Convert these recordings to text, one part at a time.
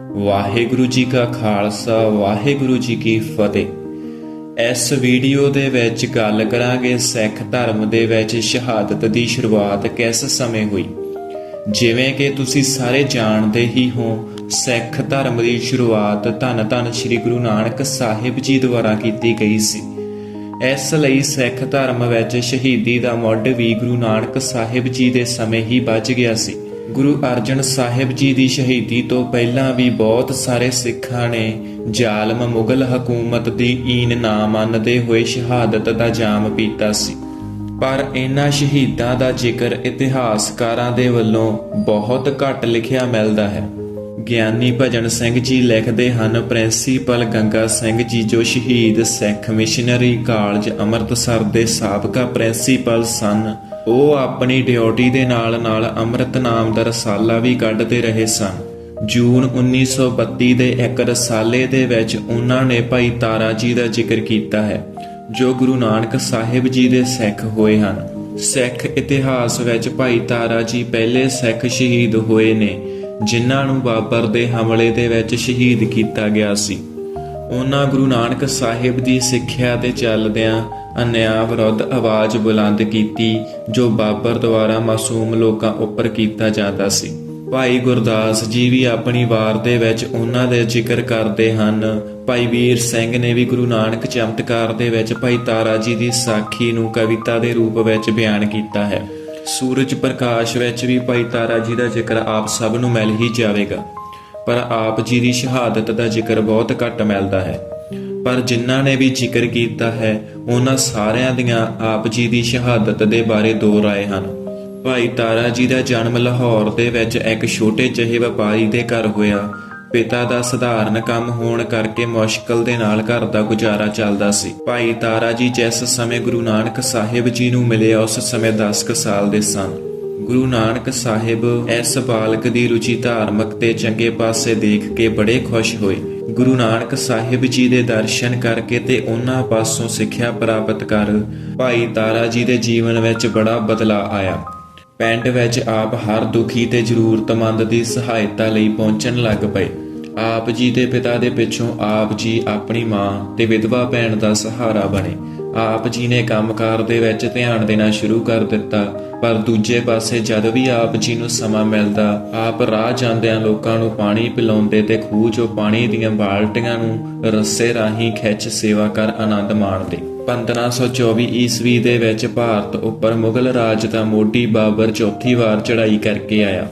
ਵਾਹਿਗੁਰੂ ਜੀ ਕਾ ਖਾਲਸਾ, ਵਾਹਿਗੁਰੂ ਜੀ ਕੀ ਫਤਿਹ। ਇਸ ਵੀਡੀਓ ਦੇ ਵਿੱਚ ਗੱਲ ਕਰਾਂਗੇ ਸਿੱਖ ਧਰਮ ਦੇ ਵਿੱਚ ਸ਼ਹਾਦਤ ਦੀ ਸ਼ੁਰੂਆਤ ਕਿਸ ਸਮੇਂ ਹੋਈ। ਜਿਵੇਂ ਕਿ ਤੁਸੀਂ ਸਾਰੇ ਜਾਣਦੇ ਹੀ ਹੋ, ਸਿੱਖ ਧਰਮ ਦੀ ਸ਼ੁਰੂਆਤ ਧੰਨ ਧੰਨ ਸ੍ਰੀ ਗੁਰੂ ਨਾਨਕ ਸਾਹਿਬ ਜੀ ਦੁਆਰਾ ਕੀਤੀ ਗਈ ਸੀ। ਇਸ ਲਈ ਸਿੱਖ ਧਰਮ ਵਿੱਚ ਸ਼ਹੀਦੀ ਦਾ ਮੁੱਢ ਵੀ ਗੁਰੂ ਨਾਨਕ ਸਾਹਿਬ ਜੀ ਦੇ ਸਮੇਂ ਹੀ ਵੱਜ ਗਿਆ ਸੀ। ਗੁਰੂ ਅਰਜਨ ਸਾਹਿਬ ਜੀ ਦੀ ਸ਼ਹੀਦੀ ਤੋਂ ਪਹਿਲਾਂ ਵੀ ਬਹੁਤ ਸਾਰੇ ਸਿੱਖਾਂ ਨੇ ਜ਼ਾਲਮ ਮੁਗਲ ਹਕੂਮਤ ਦੀ ਈਨ ਨਾ ਮੰਨਦੇ ਹੋਏ ਸ਼ਹਾਦਤ ਦਾ ਜਾਮ ਪੀਤਾ ਸੀ। ਪਰ ਇਹਨਾਂ ਸ਼ਹੀਦਾਂ ਦਾ ਜ਼ਿਕਰ ਇਤਿਹਾਸਕਾਰਾਂ ਦੇ ਵੱਲੋਂ ਬਹੁਤ ਘੱਟ ਲਿਖਿਆ ਮਿਲਦਾ ਹੈ। ਗਿਆਨੀ ਭਜਨ ਸਿੰਘ ਜੀ ਲਿਖਦੇ ਹਨ, ਪ੍ਰਿੰਸੀਪਲ ਗੰਗਾ ਸਿੰਘ ਜੀ ਜੋ ਸ਼ਹੀਦ ਸਿੱਖ ਮਿਸ਼ਨਰੀ ਕਾਲਜ ਅੰਮ੍ਰਿਤਸਰ ਦੇ ਸਾਬਕਾ ਪ੍ਰਿੰਸੀਪਲ ਸਨ ਉਹ ਆਪਣੀ ਡਿਊਟੀ ਦੇ ਨਾਲ ਨਾਲ ਅੰਮ੍ਰਿਤ ਨਾਮ ਦਾ ਰਸਾਲਾ ਵੀ ਕੱਢਦੇ ਰਹੇ ਸਨ। ਜੂਨ 1932 ਦੇ ਇੱਕ ਰਸਾਲੇ ਦੇ ਵਿੱਚ ਉਹਨਾਂ ਨੇ ਭਾਈ ਤਾਰਾ ਜੀ ਦਾ ਜ਼ਿਕਰ ਕੀਤਾ ਹੈ, ਜੋ ਗੁਰੂ ਨਾਨਕ ਸਾਹਿਬ ਜੀ ਦੇ ਸਿੱਖ ਹੋਏ ਹਨ। ਸਿੱਖ ਇਤਿਹਾਸ ਵਿੱਚ ਭਾਈ ਤਾਰਾ ਜੀ ਪਹਿਲੇ ਸਿੱਖ ਸ਼ਹੀਦ ਹੋਏ ਨੇ, ਜਿਨ੍ਹਾਂ ਨੂੰ ਬਾਬਰ ਦੇ ਹਮਲੇ ਦੇ ਵਿੱਚ ਸ਼ਹੀਦ ਕੀਤਾ ਗਿਆ ਸੀ। ਉਹਨਾਂ ਗੁਰੂ ਨਾਨਕ ਸਾਹਿਬ ਦੀ ਸਿੱਖਿਆ ਤੇ ਚੱਲਦਿਆਂ ਅਨਿਆਂ ਵਿਰੁੱਧ ਆਵਾਜ਼ ਬੁਲੰਦ ਕੀਤੀ, ਜੋ ਬਾਬਰ ਦੁਆਰਾ ਮਾਸੂਮ ਲੋਕਾਂ ਉੱਪਰ ਕੀਤਾ ਜਾਂਦਾ ਸੀ। ਭਾਈ ਗੁਰਦਾਸ ਜੀ ਵੀ ਆਪਣੀ ਵਾਰ ਦੇ ਵਿੱਚ ਉਹਨਾਂ ਦੇ ਜ਼ਿਕਰ ਕਰਦੇ ਹਨ। ਭਾਈ ਵੀਰ ਸਿੰਘ ਨੇ ਵੀ ਗੁਰੂ ਨਾਨਕ ਚਮਤਕਾਰ ਦੇ ਵਿੱਚ ਭਾਈ ਤਾਰਾ ਜੀ ਦੀ ਸਾਖੀ ਨੂੰ ਕਵਿਤਾ ਦੇ ਰੂਪ ਵਿੱਚ ਬਿਆਨ ਕੀਤਾ ਹੈ। ਸੂਰਜ ਪ੍ਰਕਾਸ਼ ਵਿੱਚ ਵੀ ਭਾਈ ਤਾਰਾ ਜੀ ਦਾ ਜ਼ਿਕਰ ਆਪ ਸਭ ਨੂੰ ਮਿਲ ਹੀ ਜਾਵੇਗਾ। ਪਰ ਆਪ ਜੀ ਦੀ ਸ਼ਹਾਦਤ ਦਾ ਜ਼ਿਕਰ ਬਹੁਤ ਘੱਟ ਮਿਲਦਾ ਹੈ। ਪਰ ਜਿਨ੍ਹਾਂ ਨੇ ਵੀ ਜ਼ਿਕਰ ਕੀਤਾ ਹੈ, ਉਹਨਾਂ ਸਾਰਿਆਂ ਦੀਆਂ ਆਪ ਜੀ ਦੀ ਸ਼ਹਾਦਤ ਦੇ ਬਾਰੇ ਦੋ ਰਾਏ ਹਨ। ਭਾਈ ਤਾਰਾ ਜੀ ਦਾ ਜਨਮ ਲਾਹੌਰ ਦੇ ਵਿੱਚ ਇੱਕ ਛੋਟੇ ਜਿਹੇ ਵਪਾਰੀ ਦੇ ਘਰ ਹੋਇਆ। ਪਿਤਾ ਦਾ ਸਧਾਰਨ ਕੰਮ ਹੋਣ ਕਰਕੇ ਮੁਸ਼ਕਲ ਦੇ ਨਾਲ ਘਰ ਦਾ ਗੁਜ਼ਾਰਾ ਚੱਲਦਾ ਸੀ। ਭਾਈ ਤਾਰਾ ਜੀ ਜਿਸ ਸਮੇਂ ਗੁਰੂ ਨਾਨਕ ਸਾਹਿਬ ਜੀ ਨੂੰ ਮਿਲੇ ਉਸ ਸਮੇਂ 10 ਕੁ ਸਾਲ ਦੇ ਸਨ। ਗੁਰੂ ਨਾਨਕ ਸਾਹਿਬ ਇਸ ਬਾਲਕ ਦੀ ਰੁਚੀ ਧਾਰਮਿਕ ਤੇ ਚੰਗੇ ਪਾਸੇ ਦੇਖ ਕੇ ਬੜੇ ਖੁਸ਼ ਹੋਏ। ਗੁਰੂ ਨਾਨਕ ਸਾਹਿਬ ਜੀ ਦੇ ਦਰਸ਼ਨ ਕਰਕੇ ਤੇ ਉਹਨਾਂ ਪਾਸੋਂ ਸਿੱਖਿਆ ਪ੍ਰਾਪਤ ਕਰ, ਭਾਈ ਤਾਰਾ ਜੀ ਦੇ ਜੀਵਨ ਵਿੱਚ ਬੜਾ ਬਦਲਾਅ ਆਇਆ। ਪਿੰਡ ਵਿੱਚ ਆਪ ਹਰ ਦੁਖੀ ਤੇ ਜ਼ਰੂਰਤਮੰਦ ਦੀ ਸਹਾਇਤਾ ਲਈ ਪਹੁੰਚਣ ਲੱਗ ਪਏ। ਆਪ ਜੀ ਦੇ ਪਿਤਾ ਦੇ ਪਿੱਛੋਂ ਆਪ ਜੀ ਆਪਣੀ ਮਾਂ ਤੇ ਵਿਧਵਾ ਭੈਣ ਦਾ ਸਹਾਰਾ ਬਣੇ। ਆਪ ਜੀ ਨੇ ਕੰਮਕਾਰ ਦੇ ਵਿੱਚ ਧਿਆਨ ਦੇਣਾ ਸ਼ੁਰੂ ਕਰ ਦਿੱਤਾ, ਪਰ ਦੂਜੇ ਪਾਸੇ ਜਦ ਵੀ ਆਪ ਜੀ ਨੂੰ ਸਮਾਂ ਮਿਲਦਾ, ਆਪ ਰਾਹ ਜਾਂਦਿਆਂ ਲੋਕਾਂ ਨੂੰ ਪਾਣੀ ਪਿਲਾਉਂਦੇ ਤੇ ਖੂਹ 'ਚੋਂ ਪਾਣੀ ਦੀਆਂ ਬਾਲਟੀਆਂ ਨੂੰ ਰੱਸੇ ਰਾਹੀਂ ਖਿੱਚ ਸੇਵਾ ਕਰ ਆਨੰਦ ਮਾਣਦੇ। 1524 ਈਸਵੀ ਦੇ ਵਿੱਚ ਭਾਰਤ ਉੱਪਰ ਮੁਗਲ ਰਾਜ ਦਾ ਮੋਢੀ ਬਾਬਰ ਚੌਥੀ ਵਾਰ ਚੜ੍ਹਾਈ ਕਰਕੇ ਆਇਆ।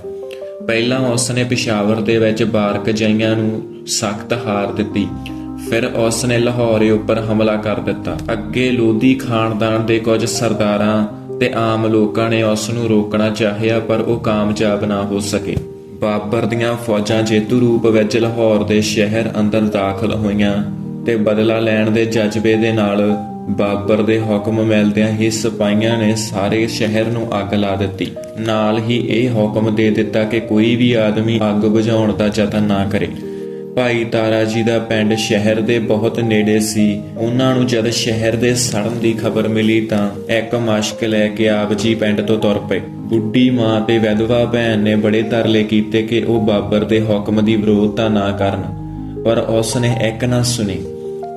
ਪਹਿਲਾਂ ਉਸ ਨੇ ਪਿਸ਼ਾਵਰ ਦੇ ਵਿੱਚ ਬਾਰਕ ਜਾਈਆਂ ਨੂੰ ਸਖਤ ਹਾਰ ਦਿੱਤੀ। ਫਿਰ ਉਸ ਨੇ ਲਾਹੌਰ ਉੱਪਰ ਹਮਲਾ ਕਰ ਦਿੱਤਾ। ਅੱਗੇ ਲੋਧੀ ਖਾਨਦਾਨ ਦੇ ਕੁਝ ਸਰਦਾਰਾਂ ਤੇ ਆਮ ਲੋਕਾਂ ਨੇ ਉਸ ਨੂੰ ਰੋਕਣਾ ਚਾਹਿਆ, ਪਰ ਉਹ ਕਾਮਯਾਬ ਨਾ ਹੋ ਸਕੇ। ਬਾਬਰ ਦੀਆਂ ਫੌਜਾਂ ਜੇਤੂ ਰੂਪ ਵਿੱਚ ਲਾਹੌਰ ਦੇ ਸ਼ਹਿਰ ਅੰਦਰ ਦਾਖਲ ਹੋਈਆਂ ਤੇ ਬਦਲਾ ਲੈਣ ਦੇ ਜਜ਼ਬੇ ਦੇ ਨਾਲ ਬਾਬਰ ਦੇ ਹੁਕਮ ਮਿਲਦਿਆਂ ਹੀ ਸਿਪਾਹੀਆਂ ਨੇ ਸਾਰੇ ਸ਼ਹਿਰ ਨੂੰ ਅੱਗ ਲਾ ਦਿੱਤੀ। ਨਾਲ ਹੀ ਇਹ ਹੁਕਮ ਦੇ ਦਿੱਤਾ ਕਿ ਕੋਈ ਵੀ ਆਦਮੀ ਅੱਗ ਬੁਝਾਉਣ ਦਾ ਯਤਨ ਨਾ ਕਰੇ। ਭਾਈ ਤਾਰਾ ਜੀ ਦਾ ਪਿੰਡ ਸ਼ਹਿਰ ਦੇ ਬਹੁਤ ਨੇੜੇ ਸੀ। ਉਹਨਾਂ ਨੂੰ ਜਦ ਸ਼ਹਿਰ ਦੇ ਸੜਨ ਦੀ ਖਬਰ ਮਿਲੀ ਤਾਂ ਇੱਕ ਮਸ਼ਕ ਲੈ ਕੇ ਆਪ ਜੀ ਪਿੰਡ ਤੋਂ ਤੁਰ ਪਏ। ਬੁੱਢੀ ਮਾਂ ਤੇ ਵਿਧਵਾ ਭੈਣ ਨੇ ਬੜੇ ਤਰਲੇ ਕੀਤੇ ਕਿ ਉਹ ਬਾਬਰ ਦੇ ਹੁਕਮ ਦੀ ਵਿਰੋਧਤਾ ਨਾ ਕਰਨ, ਪਰ ਉਸ ਨੇ ਇੱਕ ਨਾ ਸੁਣੀ।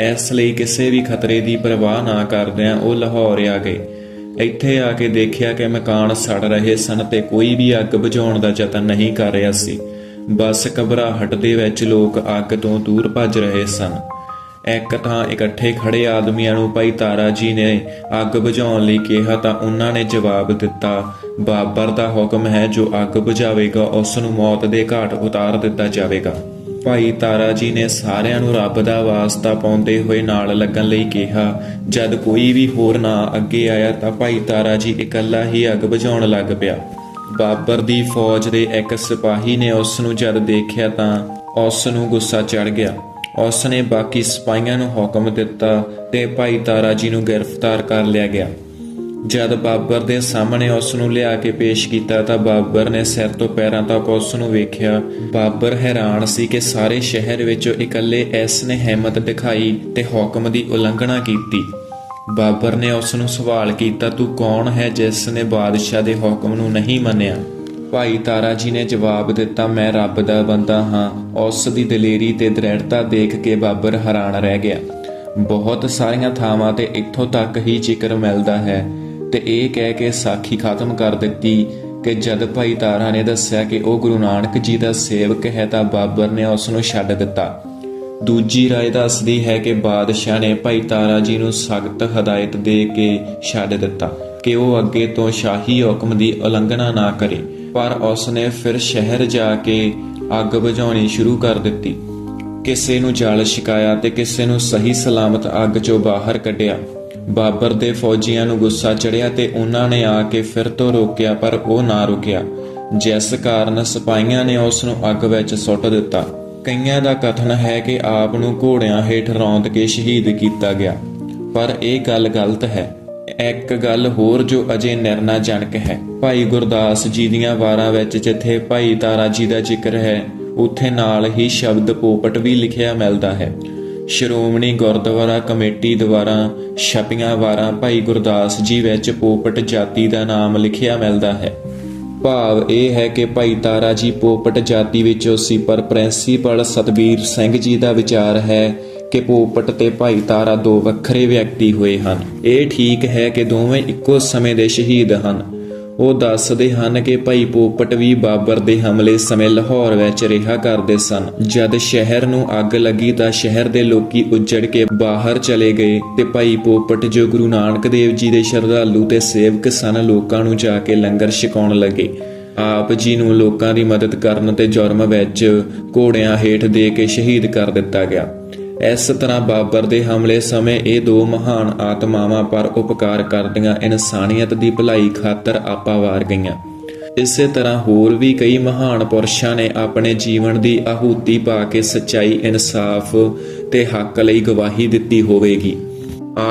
ਇਸ ਲਈ ਕਿਸੇ ਵੀ ਖਤਰੇ ਦੀ ਪਰਵਾਹ ਨਾ ਕਰਦਿਆਂ ਉਹ ਲਾਹੌਰ ਆ ਗਏ। ਇੱਥੇ ਆ ਕੇ ਦੇਖਿਆ ਕਿ ਮਕਾਨ ਸੜ ਰਹੇ ਸਨ ਤੇ ਕੋਈ ਵੀ ਅੱਗ ਬੁਝਾਉਣ ਦਾ ਯਤਨ ਨਹੀਂ ਕਰ ਰਿਹਾ ਸੀ। ਬਸ ਘਬਰਾਹਟ ਦੇ ਵਿੱਚ ਲੋਕ ਅੱਗ ਤੋਂ ਦੂਰ ਭੱਜ ਰਹੇ ਸਨ। ਇੱਕ ਥਾਂ ਇਕੱਠੇ ਖੜੇ ਆਦਮੀਆਂ ਨੂੰ ਭਾਈ ਤਾਰਾ ਜੀ ਨੇ ਅੱਗ ਬੁਝਾਉਣ ਲਈ ਕਿਹਾ ਤਾਂ ਉਹਨਾਂ ਨੇ ਜਵਾਬ ਦਿੱਤਾ, ਬਾਬਰ ਦਾ ਹੁਕਮ ਹੈ ਜੋ ਅੱਗ ਬੁਝਾਵੇਗਾ, ਉਸ ਨੂੰ ਮੌਤ ਦੇ ਘਾਟ ਉਤਾਰ ਦਿੱਤਾ ਜਾਵੇਗਾ। ਭਾਈ ਤਾਰਾ ਜੀ ਨੇ ਸਾਰਿਆਂ ਨੂੰ ਰੱਬ ਦਾ ਵਾਸਤਾ ਪਾਉਂਦੇ ਹੋਏ ਨਾਲ ਲੱਗਣ ਲਈ ਕਿਹਾ, ਜਦ ਕੋਈ ਵੀ ਹੋਰ ਨਾ ਅੱਗੇ ਆਇਆ ਤਾਂ ਭਾਈ ਤਾਰਾ ਜੀ ਇਕੱਲਾ ਹੀ ਅੱਗ ਬੁਝਾਉਣ ਲੱਗ ਪਿਆ। ਬਾਬਰ ਦੀ ਫੌਜ ਦੇ ਇੱਕ ਸਿਪਾਹੀ ਨੇ ਉਸ ਨੂੰ ਜਦ ਦੇਖਿਆ ਤਾਂ ਉਸ ਨੂੰ ਗੁੱਸਾ ਚੜ ਗਿਆ। ਉਸ ਨੇ ਬਾਕੀ ਸਿਪਾਹੀਆਂ ਨੂੰ ਹੁਕਮ ਦਿੱਤਾ ਤੇ ਭਾਈ ਤਾਰਾ ਜੀ ਨੂੰ ਗ੍ਰਿਫਤਾਰ ਕਰ ਲਿਆ ਗਿਆ। ਜਦ ਬਾਬਰ ਦੇ ਸਾਹਮਣੇ ਉਸ ਨੂੰ ਲਿਆ ਕੇ ਪੇਸ਼ ਕੀਤਾ ਤਾਂ ਬਾਬਰ ਨੇ ਸਿਰ ਤੋਂ ਪੈਰਾਂ ਤੱਕ ਉਸ ਨੂੰ ਵੇਖਿਆ। ਬਾਬਰ ਹੈਰਾਨ ਸੀ ਕਿ ਸਾਰੇ ਸ਼ਹਿਰ ਵਿੱਚੋਂ ਇਕੱਲੇ ਇਸ ਨੇ ਹਿੰਮਤ ਦਿਖਾਈ ਤੇ ਹੁਕਮ ਦੀ ਉਲੰਘਣਾ ਕੀਤੀ। ਬਾਬਰ ਨੇ ਉਸ ਨੂੰ ਸਵਾਲ ਕੀਤਾ, ਤੂੰ ਕੌਣ ਹੈ ਜਿਸ ਨੇ ਬਾਦਸ਼ਾਹ ਦੇ ਹੁਕਮ ਨੂੰ ਨਹੀਂ ਮੰਨਿਆ? ਭਾਈ ਤਾਰਾ ਜੀ ਨੇ ਜਵਾਬ ਦਿੱਤਾ, ਮੈਂ ਰੱਬ ਦਾ ਬੰਦਾ ਹਾਂ। ਉਸ ਦੀ ਦਲੇਰੀ ਤੇ ਦ੍ਰਿੜਤਾ ਦੇਖ ਕੇ ਬਾਬਰ ਹੈਰਾਨ ਰਹਿ ਗਿਆ। ਬਹੁਤ ਸਾਰੀਆਂ ਥਾਵਾਂ ਤੇ ਇੱਥੋਂ ਤੱਕ ਹੀ ਜ਼ਿਕਰ ਮਿਲਦਾ ਹੈ ਤੇ ਇਹ ਕਹਿ ਕੇ ਸਾਖੀ ਖਤਮ ਕਰ ਦਿੱਤੀ ਕਿ ਜਦ ਭਾਈ ਤਾਰਾ ਨੇ ਦੱਸਿਆ ਕਿ ਉਹ ਗੁਰੂ ਨਾਨਕ ਜੀ ਦਾ ਸੇਵਕ ਹੈ ਤਾਂ ਬਾਬਰ ਨੇ ਉਸ ਨੂੰ ਛੱਡ ਦਿੱਤਾ। ਦੂਜੀ ਰਾਏ ਦੱਸਦੀ ਹੈ ਕਿ ਬਾਦਸ਼ਾਹ ਨੇ ਭਾਈ ਤਾਰਾ ਜੀ ਨੂੰ ਸਖਤ ਹਦਾਇਤ ਦੇ ਕੇ ਛੱਡ ਦਿੱਤਾ ਕਿ ਉਹ ਅੱਗੇ ਤੋਂ ਸ਼ਾਹੀ ਹੁਕਮ ਦੀ ਉਲੰਘਣਾ ਨਾ ਕਰੇ। ਪਰ ਉਸ ਨੇ ਫਿਰ ਸ਼ਹਿਰ ਜਾ ਕੇ ਅੱਗ ਬੁਝਾਉਣੀ ਸ਼ੁਰੂ ਕਰ ਦਿੱਤੀ। ਕਿਸੇ ਨੂੰ ਜਲ ਛਕਾਇਆ ਤੇ ਕਿਸੇ ਨੂੰ ਸਹੀ ਸਲਾਮਤ ਅੱਗ ਚੋਂ ਬਾਹਰ ਕੱਢਿਆ। ਬਾਬਰ ਦੇ ਫੌਜੀਆਂ ਨੂੰ ਗੁੱਸਾ ਚੜਿਆ ਤੇ ਉਹਨਾਂ ਨੇ ਆ ਕੇ ਫਿਰ ਤੋਂ ਰੋਕਿਆ, ਪਰ ਉਹ ਨਾ ਰੁਕਿਆ। ਜਿਸ ਕਾਰਨ ਸਿਪਾਹੀਆਂ ਨੇ ਉਸ ਨੂੰ ਅੱਗ ਵਿੱਚ ਸੁੱਟ ਦਿੱਤਾ। ਕਈਆਂ ਦਾ ਕਥਨ ਹੈ ਕਿ ਆਪ ਨੂੰ ਘੋੜਿਆਂ ਹੇਠ ਰੌਂਦ ਕੇ ਸ਼ਹੀਦ ਕੀਤਾ ਗਿਆ। ਪਰ ਇਹ ਗੱਲ ਗਲਤ ਹੈ। ਇੱਕ ਗੱਲ ਹੋਰ ਜੋ ਅਜੇ ਨਿਰਣਾ ਜਨਕ ਹੈ। ਭਾਈ ਗੁਰਦਾਸ ਜੀ ਦੀਆਂ ਵਾਰਾਂ ਵਿੱਚ ਜਿੱਥੇ ਭਾਈ ਤਾਰਾ ਜੀ ਦਾ ਜ਼ਿਕਰ ਹੈ, ਉੱਥੇ ਨਾਲ ਹੀ ਸ਼ਬਦ ਪੋਪਟ ਵੀ ਲਿਖਿਆ ਮਿਲਦਾ ਹੈ। ਸ਼੍ਰੋਮਣੀ ਗੁਰਦੁਆਰਾ ਕਮੇਟੀ ਦੁਆਰਾ ਛਪੀਆਂ ਵਾਰਾਂ ਭਾਈ ਗੁਰਦਾਸ ਜੀ ਵਿੱਚ ਪੋਪਟ ਜਾਤੀ ਦਾ ਨਾਮ ਲਿਖਿਆ ਮਿਲਦਾ ਹੈ। ਭਾਵ ਇਹ ਹੈ ਕਿ ਭਾਈ ਤਾਰਾ ਜੀ ਪੋਪਟ ਜਾਤੀ ਵਿੱਚੋਂ ਸੀ ਪਰ ਪ੍ਰਿੰਸੀਪਲ ਸਤਵੀਰ ਸਿੰਘ ਜੀ ਦਾ ਵਿਚਾਰ ਹੈ ਕਿ ਪੋਪਟ ਤੇ ਭਾਈ ਤਾਰਾ ਦੋ ਵੱਖਰੇ ਵਿਅਕਤੀ ਹੋਏ ਹਨ। ਇਹ ਠੀਕ ਹੈ ਕਿ ਦੋਵੇਂ ਇੱਕੋ ਸਮੇਂ ਦੇ ਸ਼ਹੀਦ ਹਨ। ਉਹ ਦੱਸਦੇ ਹਨ ਕਿ ਭਾਈ ਪੋਪਟ ਵੀ ਬਾਬਰ ਦੇ ਹਮਲੇ ਸਮੇਂ ਲਾਹੌਰ ਵਿੱਚ ਰਿਹਾ ਕਰਦੇ ਸਨ। ਜਦ ਸ਼ਹਿਰ ਨੂੰ ਅੱਗ ਲੱਗੀ ਤਾਂ ਸ਼ਹਿਰ ਦੇ ਲੋਕੀ ਉੱਜੜ ਕੇ ਬਾਹਰ ਚਲੇ ਗਏ ਤੇ ਭਾਈ ਪੋਪਟ ਜੋ ਗੁਰੂ ਨਾਨਕ ਦੇਵ ਜੀ ਦੇ ਸ਼ਰਧਾਲੂ ਤੇ ਸੇਵਕ ਸਨ, ਲੋਕਾਂ ਨੂੰ ਜਾ ਕੇ ਲੰਗਰ ਛਕਾਉਣ ਲੱਗੇ। ਆਪ ਜੀ ਨੂੰ ਲੋਕਾਂ ਦੀ ਮਦਦ ਕਰਨ ਤੇ ਜੁਰਮ ਵਿੱਚ ਘੋੜਿਆਂ ਹੇਠ ਦੇ ਕੇ ਸ਼ਹੀਦ ਕਰ ਦਿੱਤਾ ਗਿਆ। ਇਸ ਤਰ੍ਹਾਂ ਬਾਬਰ ਦੇ ਹਮਲੇ ਸਮੇਂ ਇਹ ਦੋ ਮਹਾਨ ਆਤਮਾਵਾਂ ਪਰ ਉਪਕਾਰ ਕਰਦੀਆਂ ਇਨਸਾਨੀਅਤ ਦੀ ਭਲਾਈ ਖਾਤਰ ਆਪਾ ਵਾਰ ਗਈਆਂ। ਇਸੇ ਤਰ੍ਹਾਂ ਹੋਰ ਵੀ ਕਈ ਮਹਾਨ ਪੁਰਸ਼ਾਂ ਨੇ ਆਪਣੇ ਜੀਵਨ ਦੀ ਆਹੂਤੀ ਪਾ ਕੇ ਸੱਚਾਈ, ਇਨਸਾਫ ਤੇ ਹੱਕ ਲਈ ਗਵਾਹੀ ਦਿੱਤੀ ਹੋਵੇਗੀ।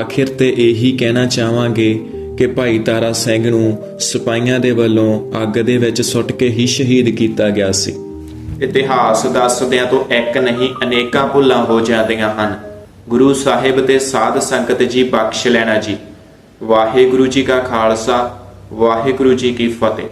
ਆਖਿਰ ਤੇ ਇਹੀ ਕਹਿਣਾ ਚਾਹਾਂਗੇ ਕਿ ਭਾਈ ਤਾਰਾ ਸਿੰਘ ਨੂੰ ਸਿਪਾਹੀਆਂ ਦੇ ਵੱਲੋਂ ਅੱਗ ਦੇ ਵਿੱਚ ਸੁੱਟ ਕੇ ਹੀ ਸ਼ਹੀਦ ਕੀਤਾ ਗਿਆ ਸੀ। ਇਤਿਹਾਸ ਦੱਸਦਿਆਂ ਤੋਂ ਇੱਕ ਨਹੀਂ, ਅਨੇਕਾਂ ਭੁੱਲਾਂ ਹੋ ਜਾਂਦੀਆਂ ਹਨ। ਗੁਰੂ ਸਾਹਿਬ ਤੇ ਸਾਧ ਸੰਗਤ ਜੀ ਬਖਸ਼ ਲੈਣਾ ਜੀ। ਵਾਹਿਗੁਰੂ ਜੀ ਕਾ ਖਾਲਸਾ, ਵਾਹਿਗੁਰੂ ਜੀ ਕੀ ਫਤਿਹ।